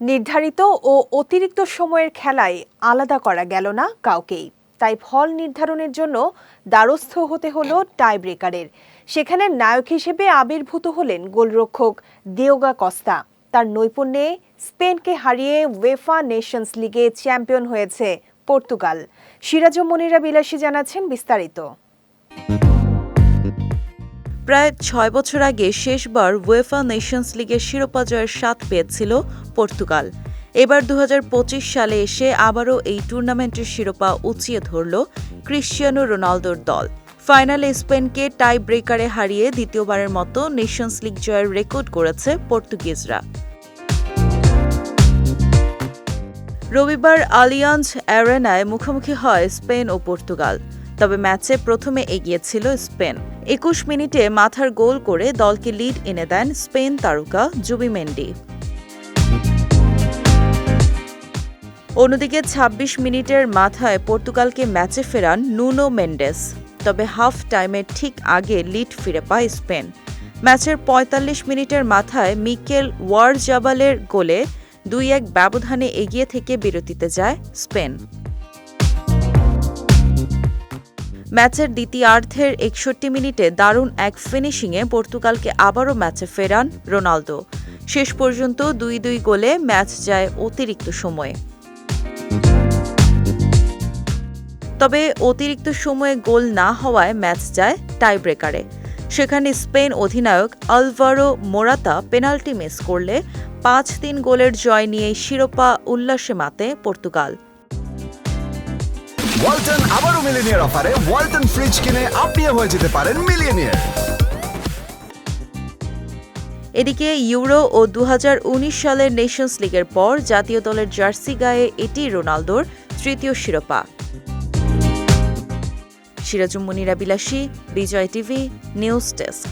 নির্ধারিত ও অতিরিক্ত সময়ের খেলায় আলাদা করা গেল না কাউকেই। তাই ফল নির্ধারণের জন্য দ্বারস্থ হতে হলো টাই ব্রেকারের সেখানে নায়ক হিসেবে আবির্ভূত হলেন গোলরক্ষক দিয়োগা কস্তা। তার নৈপুণ্যে স্পেনকে হারিয়ে ওয়েফা নেশনস লিগে চ্যাম্পিয়ন হয়েছে পর্তুগাল। সিরাজ মনিরা বিলাসী জানাচ্ছেন বিস্তারিত। প্রায় ছয় বছর আগে শেষবার ওয়েফা নেশনস লিগের শিরোপা জয়ের স্বাদ পেয়েছিল পর্তুগাল। এবার দু হাজার পঁচিশ সালে এসে আবারও এই টুর্নামেন্টের শিরোপা উঁচিয়ে ধরল ক্রিশ্চিয়ানো রোনালদোর দল। ফাইনালে স্পেনকে টাই ব্রেকারে হারিয়ে দ্বিতীয়বারের মতো নেশনস লিগ জয়ের রেকর্ড করেছে পর্তুগিজরা। রবিবার আলিয়াঞ্জ অ্যারেনায় মুখোমুখি হয় স্পেন ও পর্তুগাল, তবে ম্যাচে প্রথমে এগিয়েছিল স্পেন। একুশ মিনিটে মাথার গোল করে দলকে লিড এনে দেন স্পেন তারকা জুবি মেন্ডি। অন্যদিকে ২৬ মিনিটের মাথায় পর্তুগালকে ম্যাচে ফেরান নুনো মেন্ডেস, তবে হাফ টাইমের ঠিক আগে লিড ফিরে পায় স্পেন। ম্যাচের ৪৫ মিনিটের মাথায় মিকেল ওয়ারজাবালের গোলে দুই এক ব্যবধানে এগিয়ে থেকে বিরতিতে যায় স্পেন। ম্যাচের দ্বিতীয়ার্ধের একষট্টি মিনিটে দারুণ এক ফিনিশিংয়ে পর্তুগালকে আবারও ম্যাচে ফেরান রোনালদো। শেষ পর্যন্ত দুই দুই গোলে ম্যাচ যায় অতিরিক্ত সময়ে। তবে অতিরিক্ত সময়ে গোল না হওয়ায় ম্যাচ যায় টাই ব্রেকারে সেখানে স্পেন অধিনায়ক আলভারো মোরাতা পেনাল্টি মিস করলে পাঁচ তিন গোলের জয় নিয়ে শিরোপা উল্লাসে মাতে পর্তুগাল। ওয়ালটন আবারও মিলিনিয়ার অফারে ওয়ালটন ফ্রিজ কিনে আপনিও হয়ে যেতে পারেন মিলিয়নিয়ার। এদিকে ইউরো ও দু হাজার উনিশ সালের নেশনস লিগের পর জাতীয় দলের জার্সি গায়ে এটি রোনালদোর তৃতীয় শিরোপা। সিরাজুম মুনিরা বিলাসী, বিজয় টিভি, নিউজ ডেস্ক।